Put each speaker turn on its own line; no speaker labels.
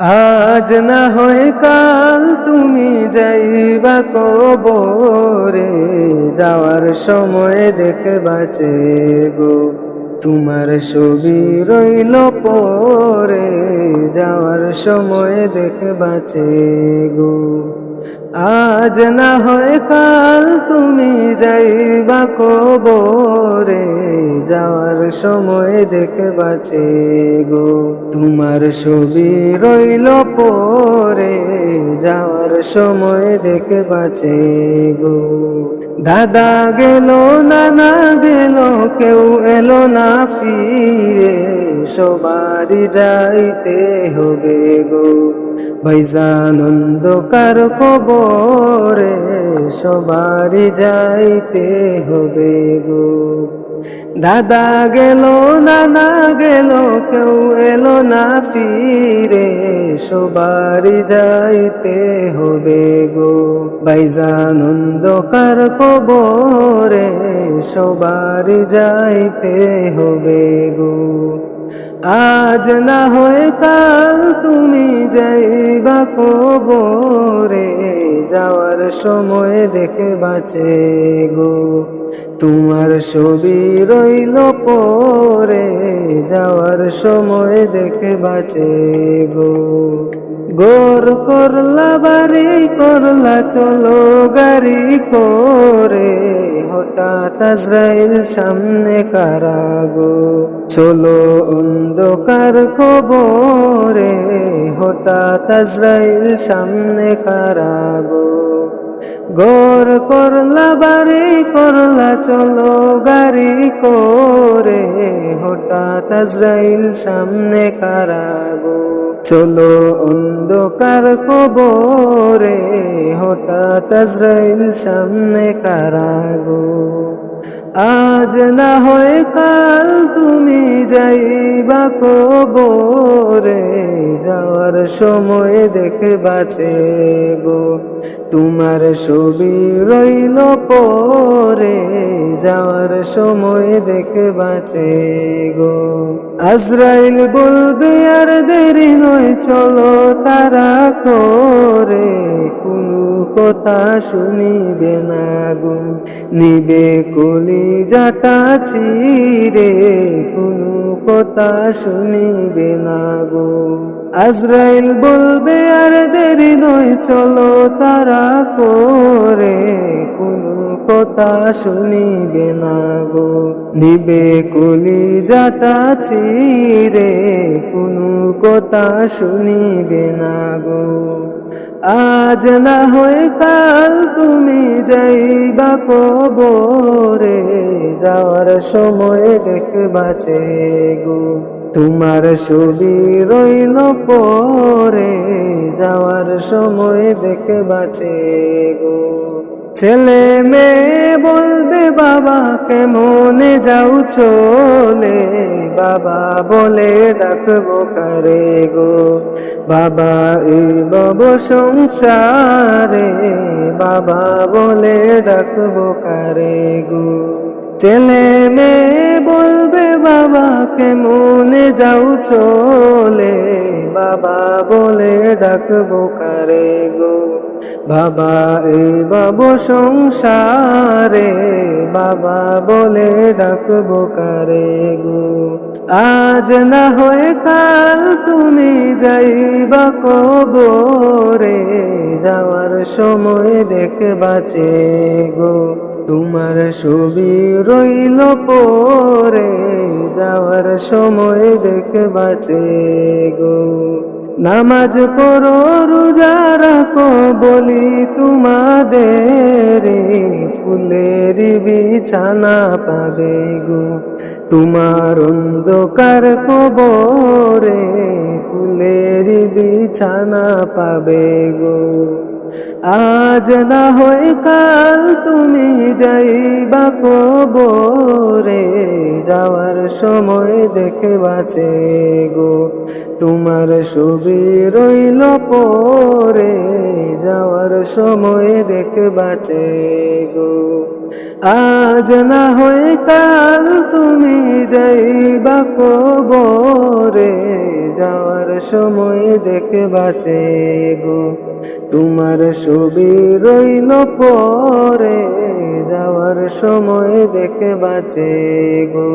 আজ না হয় কাল তুমি যাইবা কবরে, যাওয়ার সময় দেখে বাঁচে গো তোমার ছবি রইল পরে, যাওয়ার সময় দেখে বাঁচে গো আজ না হয় কাল তুমি যাইবা কবরে, যাওয়ার সময় দেখে বাঁচে গো তোমার ছবি রইল পরে, যাওয়ার সময় দেখে বাঁচে গো দাদা গেল, নানা গেল, কেউ এলো না ফিরে। সবারই যাইতে হবে গো। বৈজানন্দকার কবরে সবারই যাইতে হবে গো। দাদা গেল, নানা গেল, কেউ এলো না ফিরে সবারই যাইতে হবে গো। বাইজানন্দকার কবরে সবারই যাইতে হবে গো। আজ না হয় কাল তুমি যাইবা কবরে যাওয়ার সময় দেখে বাঁচে গো। তোমার ছবি রইল পরে, যাওয়ার সময় দেখে বাঁচে গো। গোর করলা, বাড়ি করলা, চলো গাড়ি করে। হঠাৎ আজরাইল সামনে কারাগো। চলো অন্ধকার কবরে হঠাৎ আজরাইল সামনে কারাগো। গোর করলা, বাড়ি করলা, চলো গাড়ি করে হঠাৎ আজরাইল সামনে কারাগো চলো অন্ধকার কবরে হঠাৎ আজরাইল সামনে কারাগো আজ না হয় কাল তুমি যাইবা কবরে, যাওয়ার সময় দেখে বাঁচে গো, তোমার ছবি রইল পরে, যাওয়ার সময় দেখে বাঁচে গো। আজরাইল বলবে, আর দেরি নয়, চলো তারা করে। কোনো কথা শুনিবে না গো। নিবে কলি যাটা চিরে কোনো কথা শুনিবে না গো। আজরাইল বলবে, আর দেরি নয়, চলো তারা করে কোনো কথা শুনিবে না গো। নিবে কলি জাটা চিরে, কোনো কথা শুনিবে না গো। আজ না হয় কাল তুমি যাইবা কবরে, যাওয়ার সময় দেখবা গো তোমার ছবি রইল পরে, যাওয়ার সময় দেখে বাঁচে গো। ছেলে মেয়ে বলবে, বাবা, কেমনে যাও চলে? বাবা বলে, ডাকবো কারে গো? বাবা এই বব সংসারে? বাবা বলে, ডাকবো কারে গো? ছেলে মেয়ে বলবে বাবা, কেমনে যাও চলে? বাবা বলে, ডাকবো কারে গো? বাবা এই বাবু সংসারে? বাবা বলে, ডাকবো কারে গো? আজ না হয় কাল তুমি যাইবা কবরে, যাওয়ার সময় দেখে বাঁচে গো। তোমার ছবি রইল পরে, যাওয়ার সময় দেখে বাঁচে গো। নামাজ পড়ো, রোজা রাখো, বলি তোমাদের ফুলের বিছানা পাবে গো। তোমার অন্ধকার কবরে ফুলের বিছানা পাবে গো। আজ না হয় কাল তুমি যাইবা কবরে, যাওয়ার সময় দেখে বাঁচে গো তোমার ছবি রইল পরে, যাওয়ার সময় দেখে বাঁচে গো আজ না হয় কাল তুমি যাইবা কবরে যাওয়ার সময় দেখে বাঁচে গো। তোমার ছবি রইল পরে যাওয়ার সময় দেখে বাঁচে গো।